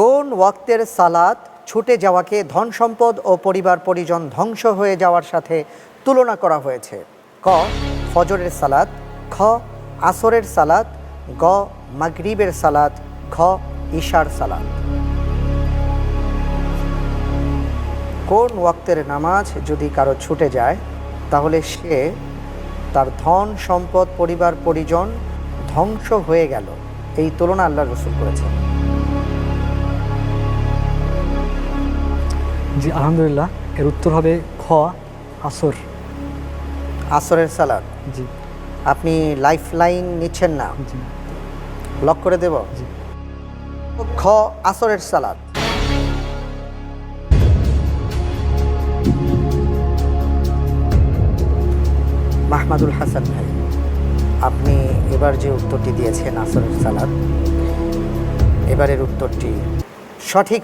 কোন ওয়াক্তের সালাত ছুটে যাওয়াকে ধন সম্পদ ও পরিবার পরিজন ধ্বংস হয়ে যাওয়ার সাথে তুলনা করা হয়েছে? ক, ফজরের সালাত, খ, আসরের সালাত, গ, মাগরিবের সালাত খ ঈশার সালাত। কোন ওয়াক্তের নামাজ যদি কারও ছুটে যায়, তাহলে সে তার ধন সম্পদ পরিবার পরিজন ধ্বংস হয়ে গেল। এই তুলনা আল্লাহ রসুল করেছেন। জি আলহামদুলিল্লাহ। এর উত্তর হবে খ আসর। আসরের সালাদ। জি। আপনি লাইফ লাইন নিচ্ছেন না। জি। লক করে দেব? জি। খ আসরের সালাদ। মাহমাদুল হাসান ভাই আপনি এবার যে উত্তরটি দিয়েছেন আসরের সালাদ এবারের উত্তরটি সঠিক